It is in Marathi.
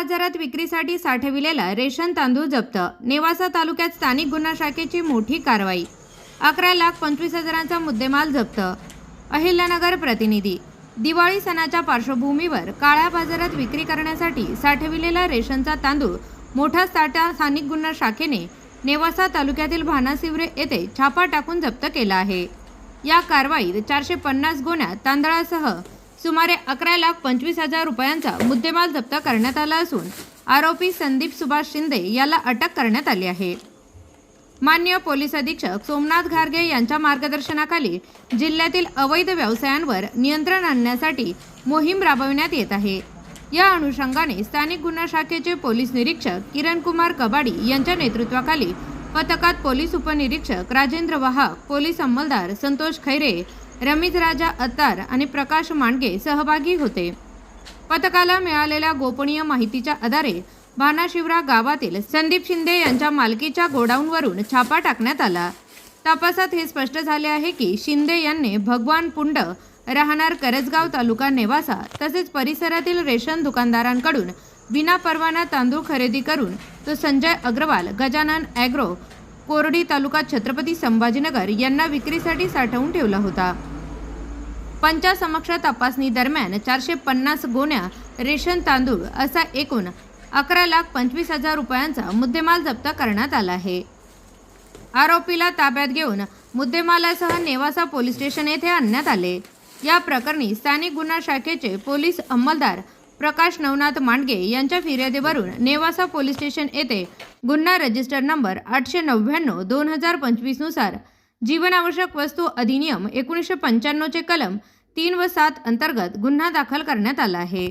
बाजारात विक्रीसाठी साठविलेला रेशन तांदूळ जप्त. नेवासा तालुक्यात स्थानिक गुन्हा शाखेची मोठी कारवाई. अकरा लाख पंचवीस हजारांचा मुद्देमाल जप्त. अहिल्यानगर प्रतिनिधी. दिवाळी सणाच्या पार्श्वभूमीवर काळ्या बाजारात विक्री करण्यासाठी साठविलेला रेशनचा तांदूळ मोठा साठा स्थानिक गुन्हा शाखेने नेवासा तालुक्यातील भानासिवरे येथे छापा टाकून जप्त केला आहे. या कारवाईत चारशे पन्नास गोण्या तांदळासह सुमारे अकरा लाख पंचवीस हजार रुपयांचा मुद्देमाल जप्त करण्यात आला असून आरोपी संदीप सुभाष शिंदे याला अटक करण्यात आली आहे. मान्य पोलीस अधीक्षक सोमनाथ घारगे यांच्या मार्गदर्शनाखाली जिल्ह्यातील अवैध व्यवसायांवर नियंत्रण आणण्यासाठी मोहीम राबविण्यात येत आहे. या अनुषंगाने स्थानिक गुन्हा शाखेचे पोलीस निरीक्षक किरण कुमार कबाडी यांच्या नेतृत्वाखाली पथकात पोलीस उपनिरीक्षक राजेंद्र वाहक पोलीस अंमलदार संतोष खैरे रमित राजा अत्तार आणि प्रकाश मांडगे सहभागी होते. पथकाला मिळालेल्या गोपनीय माहितीच्या आधारे भानाशिवरा गावातील संदीप शिंदे यांच्या मालकीच्या गोडाऊनवरून छापा टाकण्यात आला. तपासात हे स्पष्ट झाले आहे की शिंदे यांनी भगवान पुंड राहणार करजगाव तालुका नेवासा तसेच परिसरातील रेशन दुकानदारांकडून विना परवाना तांदूळ खरेदी करून तो संजय अग्रवाल गजानन ॲग्रो कोरडी तालुका छत्रपती संभाजीनगर यांना विक्रीसाठी साठवून ठेवला होता. पंचासमक्ष तपासणी दरम्यान चारशे पन्नास गोण्या रेशन तांदूळ असा एकूण अकरा लाख पंचवीस हजार रुपयांचा मुद्देमाल जप्त करण्यात आला आहे. आरोपीला ताब्यात घेऊन मुद्देमालासह नेवासा पोलीस स्टेशन येथे आणण्यात आले. या प्रकरणी स्थानिक गुन्हा शाखेचे पोलीस अंमलदार प्रकाश नवनाथ मांडगे यांच्या फिर्यादीवरून नेवासा पोलीस स्टेशन येथे गुन्हा रजिस्टर नंबर आठशे नव्याण्णव दोन हजार पंचवीसनुसार. जीवनावश्यक वस्तू अधिनियम एकोणीसशे पंच्याण्णवचे कलम तीन व सात अंतर्गत गुन्हा दाखल करण्यात आला आहे.